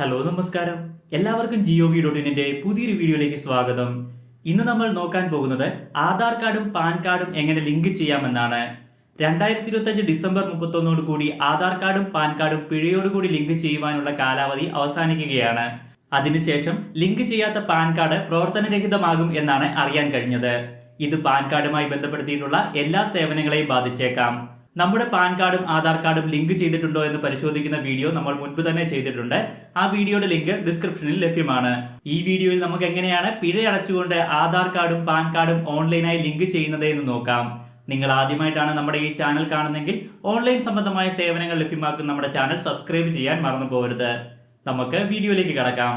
Hello നമസ്കാരം. എല്ലാവർക്കും Jio V dot പുതിയൊരു വീഡിയോയിലേക്ക് സ്വാഗതം. ഇന്ന് നമ്മൾ നോക്കാൻ പോകുന്നത് ആധാർ കാർഡും പാൻ കാർഡും എങ്ങനെ ലിങ്ക് ചെയ്യാമെന്നാണ്. രണ്ടായിരത്തി ഇരുപത്തഞ്ച് ഡിസംബർ മുപ്പത്തൊന്നോട് കൂടി ആധാർ കാർഡും പാൻ കാർഡും പിഴയോടുകൂടി ലിങ്ക് ചെയ്യുവാനുള്ള കാലാവധി അവസാനിക്കുകയാണ്. അതിനുശേഷം ലിങ്ക് ചെയ്യാത്ത പാൻ കാർഡ് പ്രവർത്തനരഹിതമാകും എന്നാണ് അറിയാൻ കഴിഞ്ഞത്. ഇത് പാൻ കാർഡുമായി ബന്ധപ്പെടുത്തിയിട്ടുള്ള എല്ലാ സേവനങ്ങളെയും ബാധിച്ചേക്കാം. നമ്മുടെ പാൻ കാർഡും ആധാർ കാർഡും ലിങ്ക് ചെയ്തിട്ടുണ്ടോ എന്ന് പരിശോധിക്കുന്ന വീഡിയോ നമ്മൾ മുൻപ് തന്നെ ചെയ്തിട്ടുണ്ട്. ആ വീഡിയോയുടെ ലിങ്ക് ഡിസ്ക്രിപ്ഷനിൽ ലഭ്യമാണ്. ഈ വീഡിയോയിൽ നമുക്ക് എങ്ങനെയാണ് പിഴ അടച്ചുകൊണ്ട് ആധാർ കാർഡും പാൻ കാർഡും ഓൺലൈനായി ലിങ്ക് ചെയ്യുന്നത് എന്ന് നോക്കാം. നിങ്ങൾ ആദ്യമായിട്ടാണ് നമ്മുടെ ഈ ചാനൽ കാണുന്നതെങ്കിൽ ഓൺലൈൻ സംബന്ധമായ സേവനങ്ങൾ ലഭ്യമാക്കുന്ന നമ്മുടെ ചാനൽ സബ്സ്ക്രൈബ് ചെയ്യാൻ മറന്നു പോകരുത് നമുക്ക് വീഡിയോയിലേക്ക് കടക്കാം.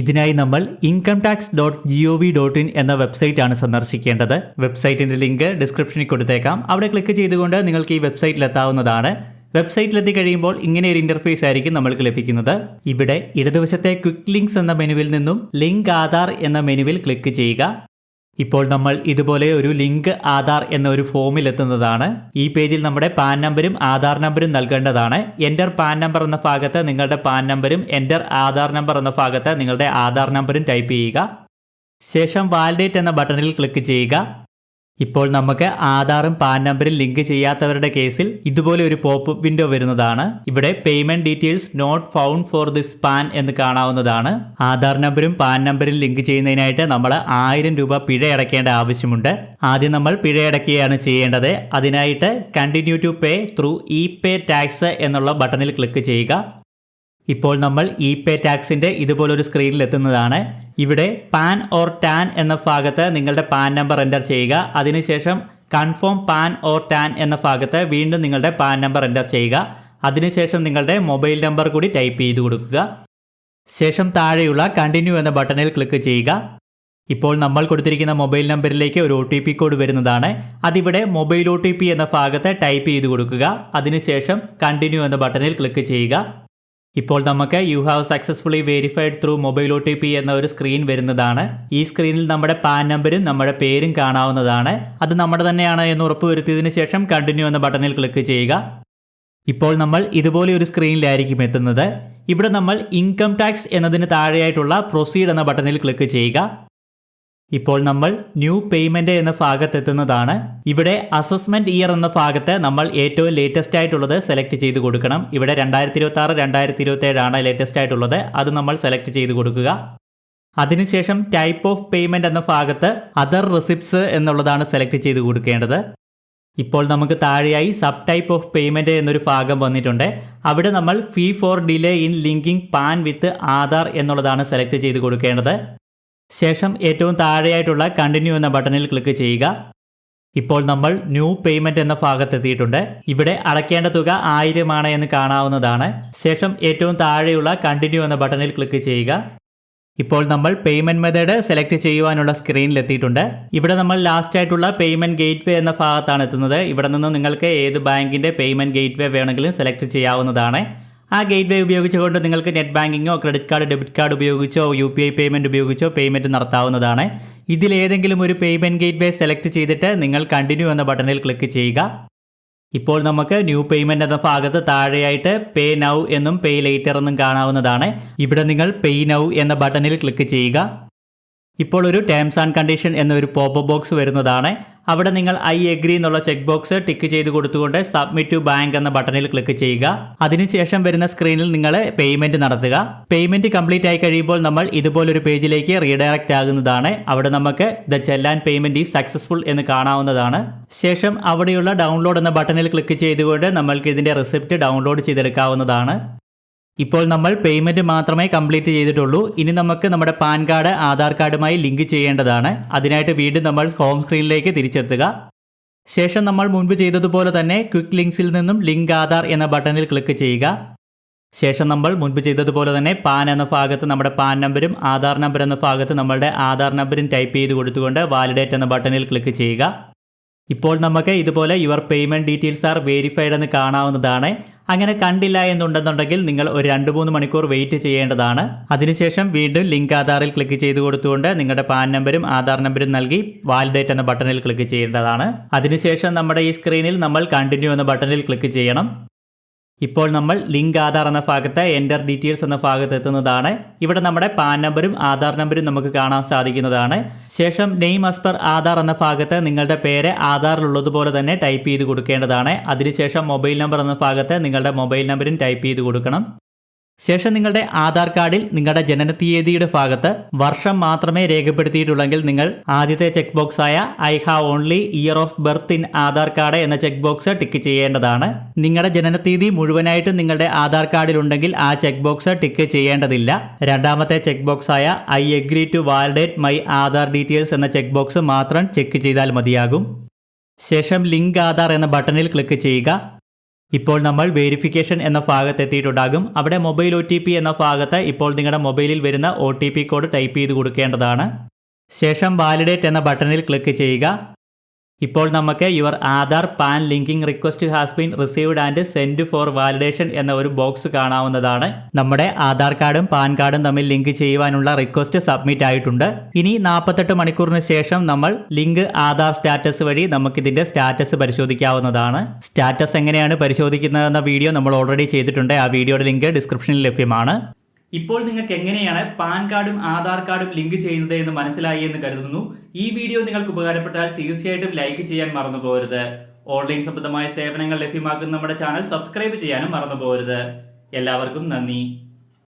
ഇതിനായി നമ്മൾ income tax dot G O V dot in എന്ന വെബ്സൈറ്റ് ആണ് സന്ദർശിക്കേണ്ടത്. വെബ്സൈറ്റിന്റെ ലിങ്ക് ഡിസ്ക്രിപ്ഷനിൽ കൊടുത്തേക്കാം. അവിടെ ക്ലിക്ക് ചെയ്തുകൊണ്ട് നിങ്ങൾക്ക് ഈ വെബ്സൈറ്റിൽ എത്താവുന്നതാണ്. വെബ്സൈറ്റിലെത്തി കഴിയുമ്പോൾ ഇങ്ങനെ ഒരു ഇന്റർഫേസ് ആയിരിക്കും നമ്മൾക്ക് ലഭിക്കുന്നത്. ഇവിടെ ഇടതുവശത്തെ ക്വിക്ക് ലിങ്ക്സ് എന്ന മെനുവിൽ നിന്നും ലിങ്ക് ആധാർ എന്ന മെനുവിൽ ക്ലിക്ക് ചെയ്യുക. ഇപ്പോൾ നമ്മൾ ഇതുപോലെ ഒരു ലിങ്ക് ആധാർ എന്ന ഒരു ഫോമിൽ എത്തുന്നതാണ് ഈ പേജിൽ നമ്മുടെ പാൻ നമ്പരും ആധാർ നമ്പരും നൽകേണ്ടതാണ്. എന്റർ പാൻ നമ്പർ എന്ന ഭാഗത്ത് നിങ്ങളുടെ പാൻ നമ്പരും എന്റർ ആധാർ നമ്പർ എന്ന ഭാഗത്ത് നിങ്ങളുടെ ആധാർ നമ്പരും ടൈപ്പ് ചെയ്യുക. ശേഷം വാലിഡേറ്റ് എന്ന ബട്ടണിൽ ക്ലിക്ക് ചെയ്യുക. ഇപ്പോൾ നമുക്ക് ആധാറും പാൻ നമ്പറും ലിങ്ക് ചെയ്യാത്തവരുടെ കേസിൽ ഇതുപോലെ ഒരു പോപ്പ് വിൻഡോ വരുന്നതാണ്. ഇവിടെ payment details not found for this PAN എന്ന് കാണാവുന്നതാണ്. ആധാർ നമ്പറും പാൻ നമ്പറും ലിങ്ക് ചെയ്യുന്നതിനായിട്ട് നമ്മൾ ആയിരം രൂപ പിഴയടക്കേണ്ട ആവശ്യമുണ്ട്. ആദ്യം നമ്മൾ പിഴ അടയ്ക്കുകയാണ് ചെയ്യേണ്ടത്. അതിനായിട്ട് continue to pay through E pay tax എന്നുള്ള ബട്ടണിൽ ക്ലിക്ക് ചെയ്യുക. ഇപ്പോൾ നമ്മൾ ഇ പേ ടാക്സിന്റെ ഇതുപോലൊരു സ്ക്രീനിൽ എത്തുന്നതാണ്. ഇവിടെ പാൻ ഓർ ടാൻ എന്ന ഭാഗത്ത് നിങ്ങളുടെ പാൻ നമ്പർ എന്റർ ചെയ്യുക. അതിനുശേഷം കൺഫേം പാൻ ഓർ ടാൻ എന്ന ഭാഗത്ത് വീണ്ടും നിങ്ങളുടെ പാൻ നമ്പർ എന്റർ ചെയ്യുക. അതിനുശേഷം നിങ്ങളുടെ മൊബൈൽ നമ്പർ കൂടി ടൈപ്പ് ചെയ്ത് കൊടുക്കുക. ശേഷം താഴെയുള്ള കണ്ടിന്യൂ എന്ന ബട്ടണിൽ ക്ലിക്ക് ചെയ്യുക. ഇപ്പോൾ നമ്മൾ കൊടുത്തിരിക്കുന്ന മൊബൈൽ നമ്പറിലേക്ക് ഒരു ഒ ടി പി കോഡ് വരുന്നതാണ്. അതിവിടെ മൊബൈൽ ഒ ടി പി എന്ന ഭാഗത്ത് ടൈപ്പ് ചെയ്ത് കൊടുക്കുക. അതിനുശേഷം കണ്ടിന്യൂ എന്ന ബട്ടണിൽ ക്ലിക്ക് ചെയ്യുക. ഇപ്പോൾ നമുക്ക് you have successfully verified through mobile O T P എന്ന ഒരു സ്ക്രീൻ വരുന്നതാണ്. ഈ സ്ക്രീനിൽ നമ്മുടെ പാൻ നമ്പരും നമ്മുടെ പേരും കാണാവുന്നതാണ്. അത് നമ്മുടെ തന്നെയാണ് എന്ന് ഉറപ്പുവരുത്തിയതിനു ശേഷം കണ്ടിന്യൂ എന്ന ബട്ടണിൽ ക്ലിക്ക് ചെയ്യുക. ഇപ്പോൾ നമ്മൾ ഇതുപോലെ ഒരു സ്ക്രീനിലായിരിക്കും എത്തുന്നത്. ഇവിടെ നമ്മൾ ഇൻകം ടാക്സ് എന്നതിന് താഴെയായിട്ടുള്ള പ്രൊസീഡ് എന്ന ബട്ടണിൽ ക്ലിക്ക് ചെയ്യുക. ഇപ്പോൾ നമ്മൾ ന്യൂ പേയ്മെന്റ് എന്ന ഭാഗത്ത് എത്തുന്നതാണ് ഇവിടെ അസസ്മെന്റ് ഇയർ എന്ന ഭാഗത്ത് നമ്മൾ ഏറ്റവും ലേറ്റസ്റ്റ് ആയിട്ടുള്ളത് സെലക്ട് ചെയ്ത് കൊടുക്കണം. ഇവിടെ രണ്ടായിരത്തി ഇരുപത്തി ആറ് രണ്ടായിരത്തി ഇരുപത്തി ഏഴാണ് ലേറ്റസ്റ്റ് ആയിട്ടുള്ളത്. അത് നമ്മൾ സെലക്ട് ചെയ്ത് കൊടുക്കുക. അതിനുശേഷം ടൈപ്പ് ഓഫ് പേയ്മെന്റ് എന്ന ഭാഗത്ത് അതർ റെസിപ്റ്റ്സ് എന്നുള്ളതാണ് സെലക്ട് ചെയ്ത് കൊടുക്കേണ്ടത്. ഇപ്പോൾ നമുക്ക് താഴെയായി സബ് ടൈപ്പ് ഓഫ് പേയ്മെന്റ് എന്നൊരു ഭാഗം വന്നിട്ടുണ്ട്. അവിടെ നമ്മൾ fee for delay in linking PAN with Aadhaar എന്നുള്ളതാണ് സെലക്ട് ചെയ്ത് കൊടുക്കേണ്ടത്. ശേഷം ഏറ്റവും താഴെയായിട്ടുള്ള കണ്ടിന്യൂ എന്ന ബട്ടണിൽ ക്ലിക്ക് ചെയ്യുക. ഇപ്പോൾ നമ്മൾ ന്യൂ പേയ്മെന്റ് എന്ന ഭാഗത്തെത്തിയിട്ടുണ്ട്. ഇവിടെ അടയ്ക്കേണ്ട തുക ആയിരമാണ് എന്ന് കാണാവുന്നതാണ്. ശേഷം ഏറ്റവും താഴെയുള്ള കണ്ടിന്യൂ എന്ന ബട്ടണിൽ ക്ലിക്ക് ചെയ്യുക. ഇപ്പോൾ നമ്മൾ പേയ്മെന്റ് മെത്തേഡ് സെലക്ട് ചെയ്യുവാനുള്ള സ്ക്രീനിൽ എത്തിയിട്ടുണ്ട്. ഇവിടെ നമ്മൾ ലാസ്റ്റ് ആയിട്ടുള്ള പേയ്മെന്റ് ഗേറ്റ്വേ എന്ന ഭാഗത്താണ് എത്തുന്നത്. ഇവിടെ നിന്ന് നിങ്ങൾക്ക് ഏത് ബാങ്കിന്റെ പേയ്മെന്റ് ഗേറ്റ്വേ വേണമെങ്കിലും സെലക്ട് ചെയ്യാവുന്നതാണ്. ആ ഗേറ്റ് വേ ഉപയോഗിച്ചുകൊണ്ട് നിങ്ങൾക്ക് നെറ്റ് ബാങ്കിങ്ങോ ക്രെഡിറ്റ് കാർഡ് ഡെബിറ്റ് കാർഡ് ഉപയോഗിച്ചോ യു പി ഐ പേയ്മെന്റ് ഉപയോഗിച്ചോ പേയ്മെന്റ് നടത്താവുന്നതാണ്. ഇതിലേതെങ്കിലും ഒരു പേയ്മെന്റ് ഗേറ്റ് വേ സെലക്ട് ചെയ്തിട്ട് നിങ്ങൾ കണ്ടിന്യൂ എന്ന ബട്ടണിൽ ക്ലിക്ക് ചെയ്യുക. ഇപ്പോൾ നമുക്ക് ന്യൂ പേയ്മെന്റ് എന്ന ഭാഗത്ത് താഴെയായിട്ട് പേ നൗ എന്നും പേ ലേറ്റർ എന്നും കാണാവുന്നതാണ്. ഇവിടെ നിങ്ങൾ പേ നൗ എന്ന ബട്ടണിൽ ക്ലിക്ക് ചെയ്യുക. ഇപ്പോൾ ഒരു ടേംസ് ആൻഡ് കണ്ടീഷൻ എന്നൊരു പോപ്പ് ബോക്സ് വരുന്നതാണ്. അവിടെ നിങ്ങൾ ഐ എഗ്രി എന്നുള്ള ചെക്ക് ബോക്സ് ടിക്ക് ചെയ്ത് കൊടുത്തുകൊണ്ട് സബ്മിറ്റ് ടു ബാങ്ക് എന്ന ബട്ടണിൽ ക്ലിക്ക് ചെയ്യുക. അതിനുശേഷം വരുന്ന സ്ക്രീനിൽ നിങ്ങൾ പേയ്മെന്റ് നടത്തുക. പേയ്മെന്റ് കംപ്ലീറ്റ് ആയി കഴിയുമ്പോൾ നമ്മൾ ഇതുപോലൊരു പേജിലേക്ക് റീഡയറക്റ്റ് ആകുന്നതാണ്. അവിടെ നമുക്ക് ദ ചെല്ലാൻ പേയ്മെന്റ് ഈസ് സക്സസ്ഫുൾ എന്ന് കാണാവുന്നതാണ്. ശേഷം അവിടെയുള്ള ഡൗൺലോഡ് എന്ന ബട്ടണിൽ ക്ലിക്ക് ചെയ്തുകൊണ്ട് നമ്മൾക്ക് ഇതിന്റെ റിസിപ്റ്റ് ഡൗൺലോഡ് ചെയ്തെടുക്കാവുന്നതാണ്. ഇപ്പോൾ നമ്മൾ പേയ്മെന്റ് മാത്രമേ കംപ്ലീറ്റ് ചെയ്തിട്ടുള്ളൂ. ഇനി നമുക്ക് നമ്മുടെ പാൻ കാർഡ് ആധാർ കാർഡുമായി ലിങ്ക് ചെയ്യേണ്ടതാണ്. അതിനായിട്ട് വീണ്ടും നമ്മൾ ഹോം സ്ക്രീനിലേക്ക് തിരിച്ചെത്തുക. ശേഷം നമ്മൾ മുൻപ് ചെയ്തതുപോലെ തന്നെ ക്വിക്ക് ലിങ്ക്സിൽ നിന്നും ലിങ്ക് ആധാർ എന്ന ബട്ടണിൽ ക്ലിക്ക് ചെയ്യുക. ശേഷം നമ്മൾ മുൻപ് ചെയ്തതുപോലെ തന്നെ പാൻ എന്ന ഭാഗത്ത് നമ്മുടെ പാൻ നമ്പരും ആധാർ നമ്പർ എന്ന ഭാഗത്ത് നമ്മളുടെ ആധാർ നമ്പരും ടൈപ്പ് ചെയ്ത് കൊടുത്തുകൊണ്ട് വാലിഡേറ്റ് എന്ന ബട്ടണിൽ ക്ലിക്ക് ചെയ്യുക. ഇപ്പോൾ നമുക്ക് ഇതുപോലെ your payment details are verified എന്ന് കാണാവുന്നതാണ്. അങ്ങനെ കണ്ടില്ല എന്നുണ്ടെന്നുണ്ടെങ്കിൽ നിങ്ങൾ ഒരു രണ്ട് മൂന്ന് മണിക്കൂർ വെയിറ്റ് ചെയ്യേണ്ടതാണ്. അതിനുശേഷം വീണ്ടും ലിങ്ക് ആധാറിൽ ക്ലിക്ക് ചെയ്ത് കൊടുത്തുകൊണ്ട് നിങ്ങളുടെ പാൻ നമ്പരും ആധാർ നമ്പരും നൽകി വാലിഡേറ്റ് എന്ന ബട്ടണിൽ ക്ലിക്ക് ചെയ്യേണ്ടതാണ്. അതിനുശേഷം നമ്മുടെ ഈ സ്ക്രീനിൽ നമ്മൾ കണ്ടിന്യൂ എന്ന ബട്ടണിൽ ക്ലിക്ക് ചെയ്യണം. ഇപ്പോൾ നമ്മൾ ലിങ്ക് ആധാർ എന്ന ഭാഗത്ത് എന്റർ ഡീറ്റെയിൽസ് എന്ന ഭാഗത്ത് എത്തുന്നതാണ്. ഇവിടെ നമ്മുടെ പാൻ നമ്പറും ആധാർ നമ്പറും നമുക്ക് കാണാൻ സാധിക്കുന്നതാണ്. ശേഷം നെയിം അസ്പർ ആധാർ എന്ന ഭാഗത്ത് നിങ്ങളുടെ പേര് ആധാറിലുള്ളതുപോലെ തന്നെ ടൈപ്പ് ചെയ്ത് കൊടുക്കേണ്ടതാണ്. അതിനുശേഷം മൊബൈൽ നമ്പർ എന്ന ഭാഗത്ത് നിങ്ങളുടെ മൊബൈൽ നമ്പറും ടൈപ്പ് ചെയ്ത് കൊടുക്കണം. ശേഷം നിങ്ങളുടെ ആധാർ കാർഡിൽ നിങ്ങളുടെ ജനന തീയതിയുടെ ഭാഗത്ത് വർഷം മാത്രമേ രേഖപ്പെടുത്തിയിട്ടുള്ളെങ്കിൽ നിങ്ങൾ ആദ്യത്തെ ചെക്ക് ബോക്സ് ആയ I have only year of birth in Aadhaar card എന്ന ചെക്ക് ബോക്സ് ടിക്ക് ചെയ്യേണ്ടതാണ്. നിങ്ങളുടെ ജനന തീയതി മുഴുവനായിട്ടും നിങ്ങളുടെ ആധാർ കാർഡിൽ ഉണ്ടെങ്കിൽ ആ ചെക്ക് ബോക്സ് ടിക്ക് ചെയ്യേണ്ടതില്ല. രണ്ടാമത്തെ ചെക്ക് ബോക്സ് ആയ I agree to validate my Aadhaar details എന്ന ചെക്ക് ബോക്സ് മാത്രം ചെക്ക് ചെയ്താൽ മതിയാകും. ശേഷം ലിങ്ക് ആധാർ എന്ന ബട്ടണിൽ ക്ലിക്ക് ചെയ്യുക. ഇപ്പോൾ നമ്മൾ വെരിഫിക്കേഷൻ എന്ന ഭാഗത്ത് എത്തിയിട്ടുണ്ടാകും അവിടെ മൊബൈൽ ഒ എന്ന ഭാഗത്ത് ഇപ്പോൾ നിങ്ങളുടെ മൊബൈലിൽ വരുന്ന ഒ കോഡ് ടൈപ്പ് ചെയ്ത് കൊടുക്കേണ്ടതാണ്. ശേഷം വാലിഡേറ്റ് എന്ന ബട്ടണിൽ ക്ലിക്ക് ചെയ്യുക. ഇപ്പോൾ നമുക്ക് your Aadhaar PAN linking request has been received and send for validation എന്ന ഒരു ബോക്സ് കാണാവുന്നതാണ്. നമ്മുടെ ആധാർ കാർഡും പാൻ കാർഡും തമ്മിൽ ലിങ്ക് ചെയ്യുവാനുള്ള റിക്വസ്റ്റ് സബ്മിറ്റ് ആയിട്ടുണ്ട്. ഇനി നാൽപ്പത്തെട്ട് മണിക്കൂറിന് ശേഷം നമ്മൾ ലിങ്ക് ആധാർ സ്റ്റാറ്റസ് വഴി നമുക്കിതിന്റെ സ്റ്റാറ്റസ് പരിശോധിക്കാവുന്നതാണ്. സ്റ്റാറ്റസ് എങ്ങനെയാണ് പരിശോധിക്കുന്നതെന്ന വീഡിയോ നമ്മൾ ഓൾറെഡി ചെയ്തിട്ടുണ്ട്. ആ വീഡിയോയുടെ ലിങ്ക് ഡിസ്ക്രിപ്ഷനിൽ ലഭ്യമാണ്. ഇപ്പോൾ നിങ്ങൾക്ക് എങ്ങനെയാണ് പാൻ കാർഡും ആധാർ കാർഡും ലിങ്ക് ചെയ്യുന്നത് എന്ന് മനസ്സിലായി എന്ന് കരുതുന്നു. ഈ വീഡിയോ നിങ്ങൾക്ക് ഉപകാരപ്പെട്ടാൽ തീർച്ചയായിട്ടും ലൈക്ക് ചെയ്യാൻ മറന്നു പോകരുത് ഓൺലൈൻ സംബന്ധമായ സേവനങ്ങൾ ലഭ്യമാക്കുന്ന നമ്മുടെ ചാനൽ സബ്സ്ക്രൈബ് ചെയ്യാനും മറന്നു പോകരുത് എല്ലാവർക്കും നന്ദി.